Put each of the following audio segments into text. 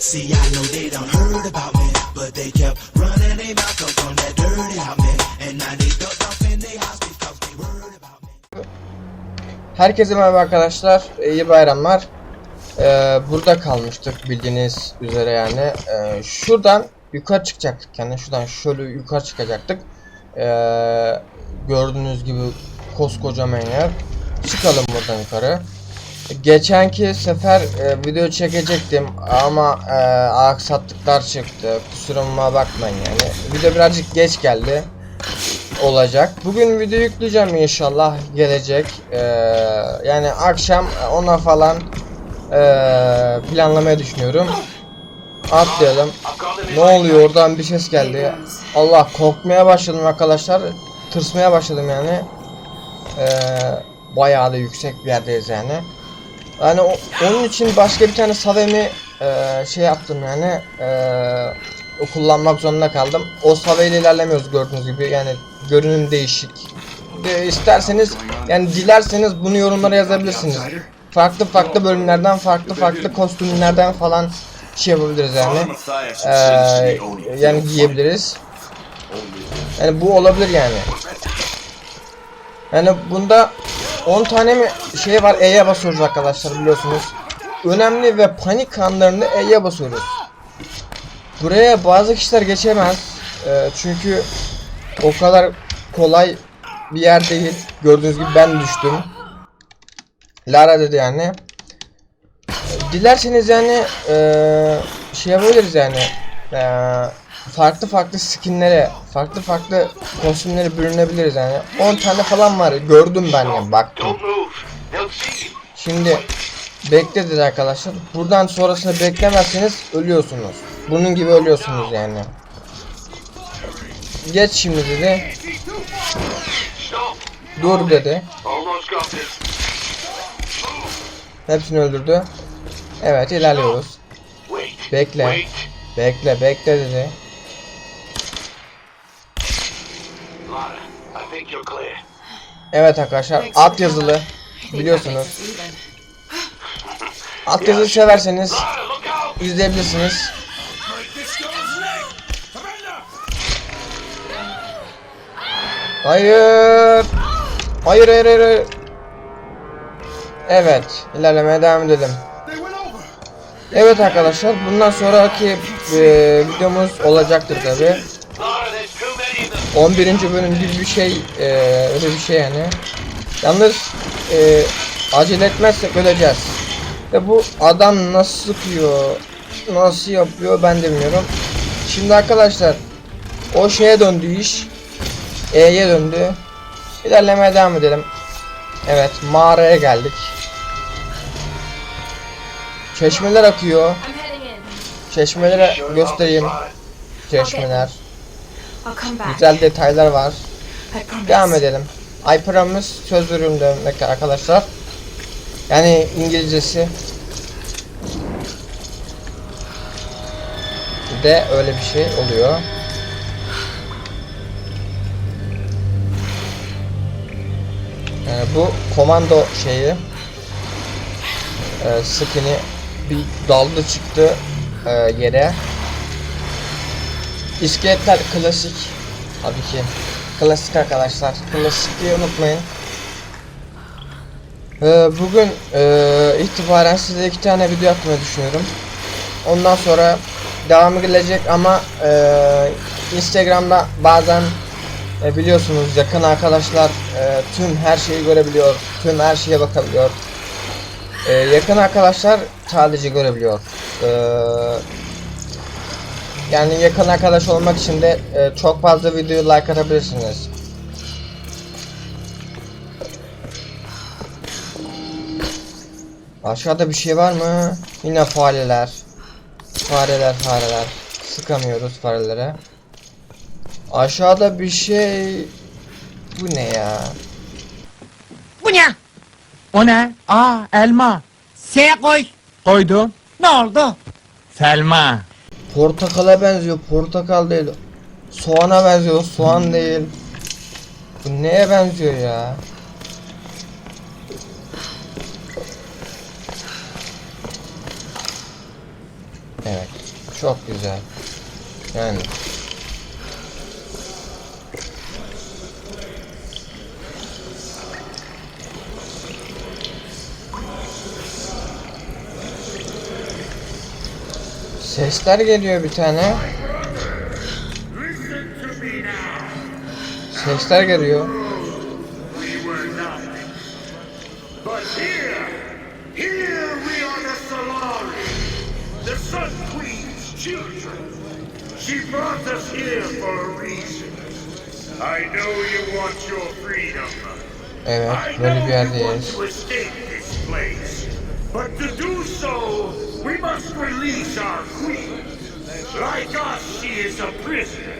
See, I know they done heard about me, but they kept running their mouth up on that dirty hot man. And now they ducked off in their house because they worried about me. Herkese merhaba arkadaşlar. İyi bayramlar. Ee, burada kalmıştık bildiğiniz üzere yani. Ee, şuradan yukarı çıkacaktık yani. Şuradan şöyle yukarı çıkacaktık. Ee, gördüğünüz gibi koskocaman yer. Çıkalım buradan yukarı. Geçenki sefer e, video çekecektim ama e, aksattıklar çıktı. Kusuruma bakmayın yani. Video birazcık geç geldi olacak. Bugün video yükleyeceğim inşallah gelecek. Ee, yani akşam ona falan ee, planlamayı düşünüyorum. Atlayalım. Ne oluyor oradan bir ses geldi. Allah korkmaya başladım arkadaşlar. Tırsmaya başladım yani. Ee, bayağı da yüksek bir yerdeyiz yani. Yani o- onun için başka bir tane savemi ee, şey yaptım yani. O kullanmak zorunda kaldım. O saveyle ilerlemiyoruz gördüğünüz gibi. Yani görünüm değişik. De, isterseniz yani dilerseniz bunu yorumlara yazabilirsiniz. Farklı farklı bölümlerden farklı farklı kostümlerden falan şey yapabiliriz yani. Ee, yani giyebiliriz. Yani bu olabilir yani. Yani bunda 10 tane mi şey var E'ye basıyoruz arkadaşlar biliyorsunuz. Önemli ve panik anlarında E'ye basıyoruz. Buraya bazı kişiler geçemez. Ee, çünkü o kadar kolay bir yer değil. Gördüğünüz gibi ben düştüm. Lara dedi yani. Dilerseniz yani eee şey yapabiliriz yani. Eee, farklı farklı skinlere, farklı farklı kostümlere bürünebiliriz yani. 10 tane falan var. Gördüm ben ya baktım. Şimdi bekle dedi arkadaşlar. Buradan sonrasını beklemezseniz ölüyorsunuz. Bunun gibi ölüyorsunuz yani. Geç şimdi dedi. Dur dedi. Hepsini öldürdü. Evet ilerliyoruz. Bekle. Bekle bekle dedi. Lara, I think you're clear. Evet arkadaşlar alt yazılı biliyorsunuz. Alt yazılı severseniz out. izleyebilirsiniz. Hayır. Hayır hayır hayır. hayır. Evet ilerlemeye devam edelim. Evet arkadaşlar bundan sonraki e, videomuz olacaktır tabi. 11. bölüm gibi bir şey e, öyle bir şey yani. Yalnız e, acele etmezsek öleceğiz. Ve bu adam nasıl sıkıyor, nasıl yapıyor ben de bilmiyorum. Şimdi arkadaşlar o şeye döndü iş. E'ye döndü. İlerlemeye devam edelim. Evet mağaraya geldik. Çeşmeler akıyor. Çeşmelere göstereyim. Çeşmeler. I'll come back. Güzel detaylar var. Devam edelim. I promise söz veriyorum demek arkadaşlar. Yani İngilizcesi de öyle bir şey oluyor. Yani bu komando şeyi e, skin'i bir daldı çıktı e, yere. İskeletler klasik. Tabii ki. Klasik arkadaşlar. Klasik diye unutmayın. Ee, bugün e, itibaren size iki tane video atmayı düşünüyorum. Ondan sonra devamı gelecek ama e, Instagram'da bazen e, biliyorsunuz yakın arkadaşlar e, tüm her şeyi görebiliyor. Tüm her şeye bakabiliyor. E, yakın arkadaşlar sadece görebiliyor. Eee yani yakın arkadaş olmak için de e, çok fazla videoyu like atabilirsiniz. Aşağıda bir şey var mı? Yine fareler. Fareler fareler. Sıkamıyoruz farelere. Aşağıda bir şey... Bu ne ya? Bu ne? O ne? Aa elma. S koy. Koydum. Ne oldu? Selma. Portakala benziyor. Portakal değil. Soğana benziyor. Soğan değil. Bu neye benziyor ya? Evet. Çok güzel. Yani Sesler geliyor bir tane. Sesler geliyor. we were nothing. But here, here we are the Solari, the Sun Queen's children. She brought us here for a reason. I know you want your freedom. Evet, I böyle bir know you want yerdeyiz. to escape this place. But to do so, we must release our queen. Like us, she is a prisoner.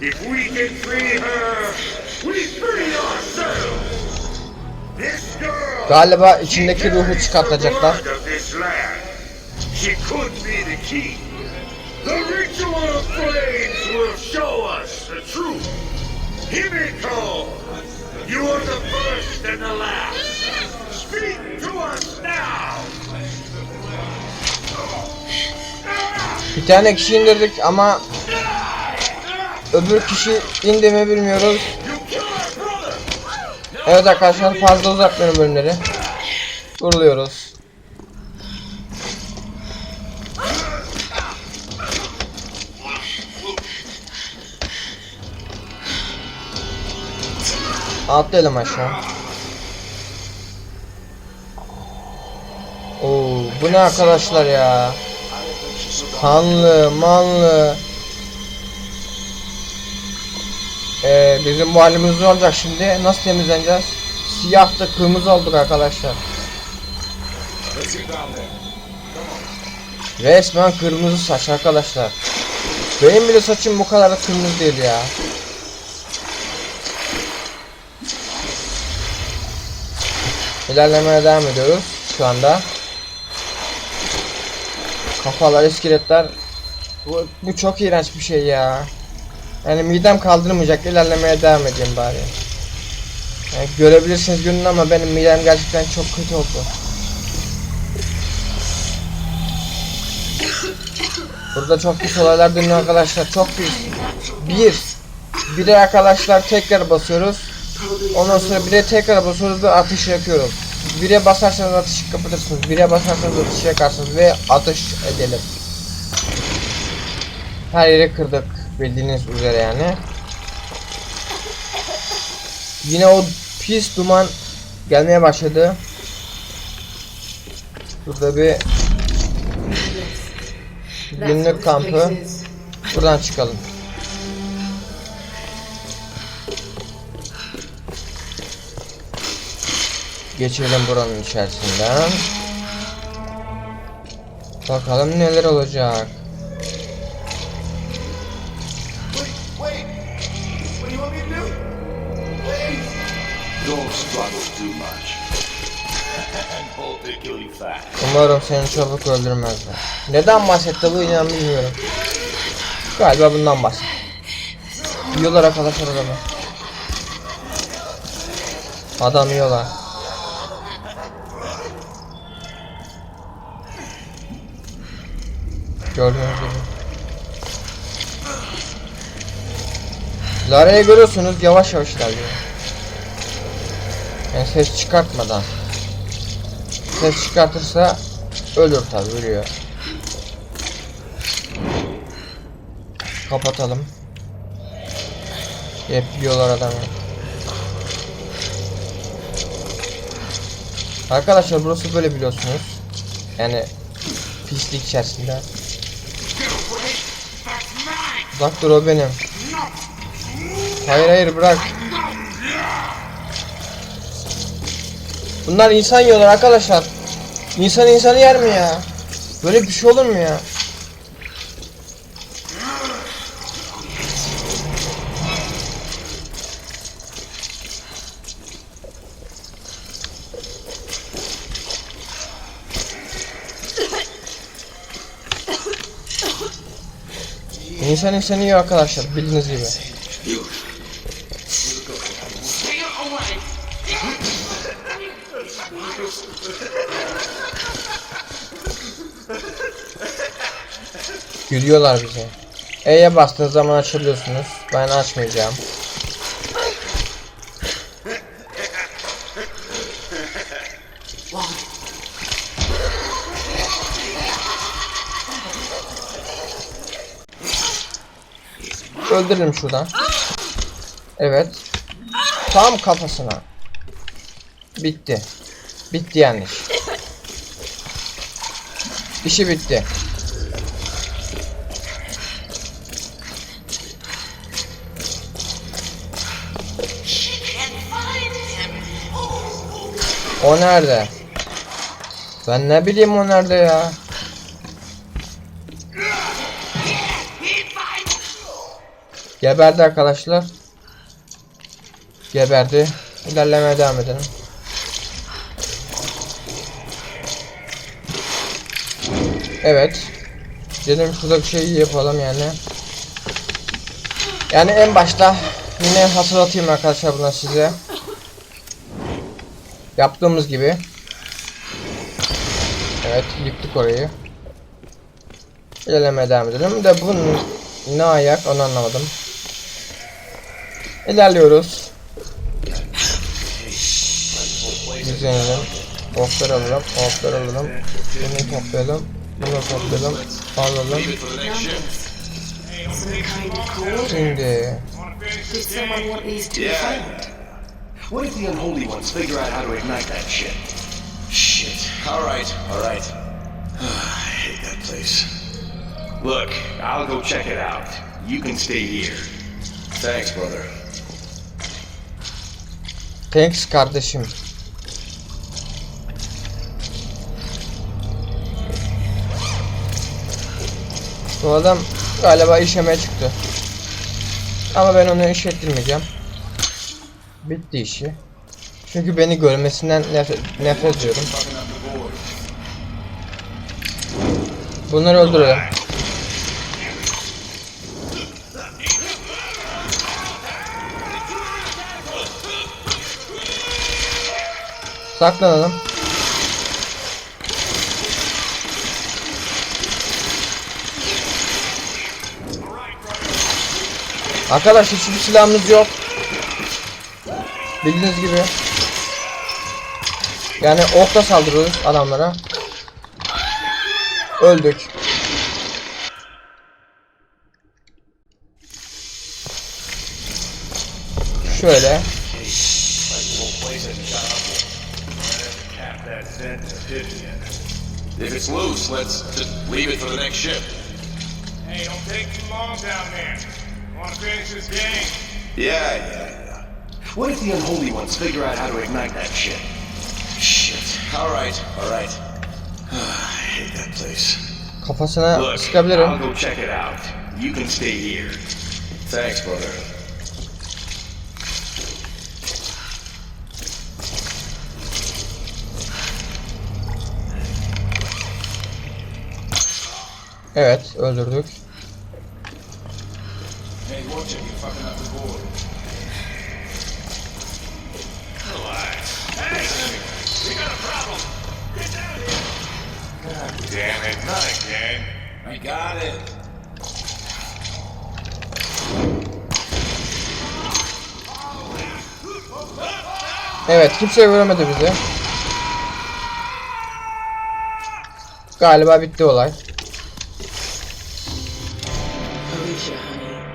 If we can free her, we free ourselves. This girl, Galiba içindeki ruhu çıkartacaklar. She could be the key. The ritual of flames will show us the truth. Himiko, you are the first and the last. Speak to us now. Bir tane kişi indirdik ama öbür kişi indi mi bilmiyoruz. Evet arkadaşlar fazla uzatmıyorum bölümleri. Duruluyoruz. Atlayalım aşağı. Oo, bu ne arkadaşlar ya? Kanlı, manlı. Ee, bizim bu halimiz ne olacak şimdi? Nasıl temizleneceğiz? Siyah da kırmızı olduk arkadaşlar. Resmen kırmızı saç arkadaşlar. Benim bile saçım bu kadar da kırmızı değil ya. İlerlemeye devam ediyoruz şu anda. Kafalar, iskeletler. Bu, bu çok iğrenç bir şey ya. Yani midem kaldırmayacak. ilerlemeye devam edeyim bari. Yani görebilirsiniz günün ama benim midem gerçekten çok kötü oldu. Burada çok pis olaylar dönüyor arkadaşlar. Çok pis. Bir. Bir de arkadaşlar tekrar basıyoruz. Ondan sonra bir de tekrar basıyoruz ve ateş yakıyoruz. Bire basarsanız ateşi kapatırsınız. Bire basarsanız ateşi yakarsınız ve ateş edelim. Her yeri kırdık bildiğiniz üzere yani. Yine o pis duman gelmeye başladı. Burada bir günlük kampı. Buradan çıkalım. Geçelim buranın içerisinden. Bakalım neler olacak. Umarım seni çabuk öldürmezler. Neden bahsetti bu inan bilmiyorum. Galiba bundan bahsetti. Yiyorlar arkadaşlar adamı. Adam yiyorlar. Gördüğünüz gibi. Lara'yı görüyorsunuz yavaş yavaş ilerliyor. Yani ses çıkartmadan. Ses çıkartırsa ölür tabi ölüyor. Kapatalım. Hep yiyorlar adamı. Arkadaşlar burası böyle biliyorsunuz. Yani pislik içerisinde. Uzak dur o benim. Hayır hayır bırak. Bunlar insan yiyorlar arkadaşlar. İnsan insanı yer mi ya? Böyle bir şey olur mu ya? İnsan insanı yiyor arkadaşlar bildiğiniz gibi. Gülüyorlar bize. E'ye bastığınız zaman açılıyorsunuz. Ben açmayacağım. Öldürelim şuradan. Evet. Tam kafasına. Bitti. Bitti yani iş. İşi bitti. O nerede? Ben ne bileyim o nerede ya? Geberdi arkadaşlar. Geberdi. İlerlemeye devam edelim. Evet. Dedim şuradaki şeyi yapalım yani. Yani en başta yine hatırlatayım arkadaşlar bunu size. Yaptığımız gibi. Evet yıktık orayı. İlerlemeye devam edelim. De bu ne ayak onu anlamadım. İlerliyoruz. Düzenelim. Oklar alalım. Oklar alalım. Bunu toplayalım. Bunu toplayalım. Alalım. Şimdi. What if the unholy ones figure out how to ignite that shit? Shit. All right, all right. I hate that place. Look, I'll go check it out. You can stay here. Thanks, brother. Thanks kardeşim. Bu adam galiba işemeye çıktı. Ama ben onu iş ettirmeyeceğim. Bitti işi. Çünkü beni görmesinden nefret, nefret ediyorum. Bunları öldürelim. Saklanalım. Arkadaşlar hiçbir silahımız yok. Bildiğiniz gibi. Yani okla saldırıyoruz adamlara. Öldük. Şöyle. If it's loose, let's just leave it for the next ship. Hey, don't take too long down there. Want to finish this game? Yeah, yeah, yeah. What if the unholy ones figure out how to ignite that shit? Shit. All right, all right. I hate that place. Kafasına Look, I'll go check it out. You can stay here. Thanks, brother. Here! God damn it, not again. I got it. Evet kimse göremedi bizi. Galiba bitti olay.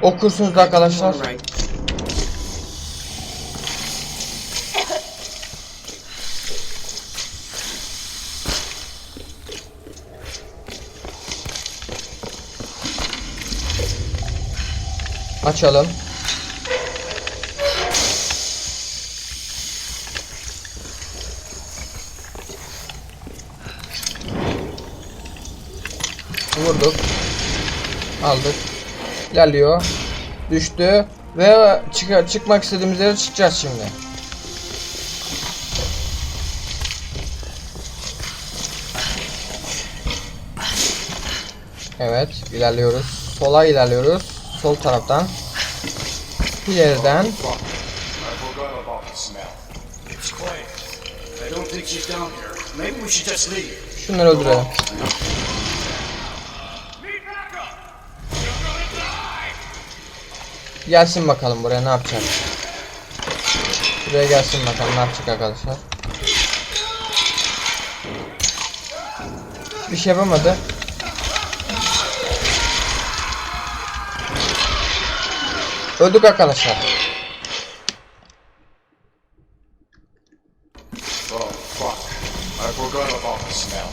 Okursunuz da arkadaşlar. Açalım. Vurduk. Aldık. İlerliyor. Düştü. Ve çık çıkmak istediğimiz yere çıkacağız şimdi. Evet, ilerliyoruz. Sola ilerliyoruz. Sol taraftan. İleriden. I forgot Gelsin bakalım buraya ne yapacak. Buraya gelsin bakalım ne yapacak arkadaşlar. Bir şey yapamadı. Öldük arkadaşlar. Oh, fuck. I forgot about the smell.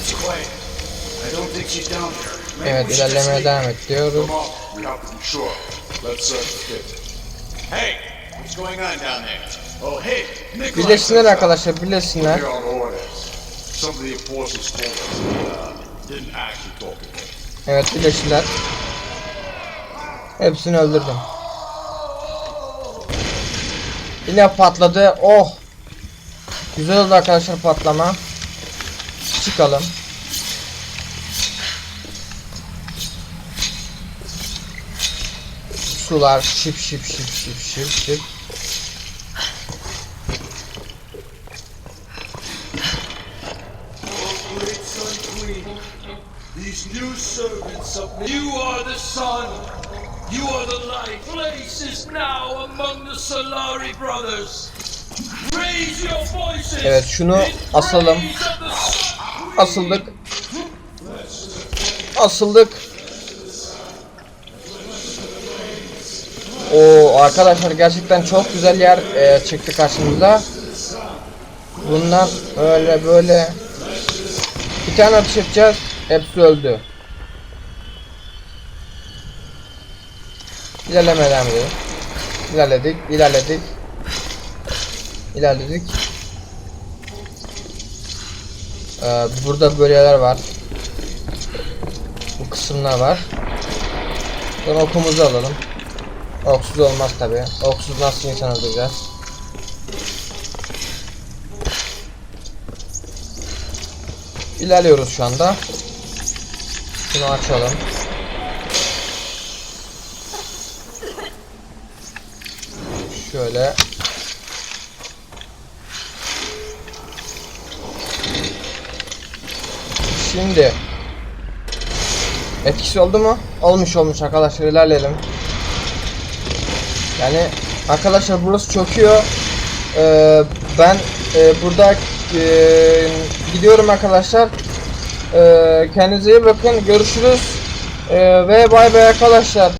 It's Clay. I don't think she's down here. Maybe Evet ilerlemeye devam et diyoruz. Let's search the pit. Hey, what's going on down there? Oh, hey, Nikolai Birleşsinler arkadaşlar birleşsinler. We are on orders. Some of the enforcers told us they uh, didn't actually talk to them. Evet birleştiler. Hepsini öldürdüm. Yine patladı. Oh. Güzel oldu arkadaşlar patlama. Çıkalım. Sular şip şip şip şip şip şip. Great Sun Queen, these new servants of You are the sun. You are the light. Place is now among the Solari brothers. Raise your voices. Evet şunu asalım. Asıldık. Asıldık. Oo arkadaşlar gerçekten çok güzel yer e, çıktı karşımıza. Bundan öyle böyle bir tane atış edeceğiz. Hepsi öldü. İlerlemeye devam edelim. İlerledik, ilerledik. İlerledik. Ee, burada bölgeler var. Bu kısımlar var. Sonra okumuzu alalım. Oksuz olmaz tabi. Oksuz nasıl insan öldüreceğiz? İlerliyoruz şu anda. Şunu açalım. Şöyle. Şimdi etkisi oldu mu? Olmuş olmuş arkadaşlar ilerleyelim. Yani arkadaşlar burası çöküyor. Ee, ben e, burada e, gidiyorum arkadaşlar. Ee, kendinize iyi bakın. Görüşürüz. Ee, ve bay bay arkadaşlar.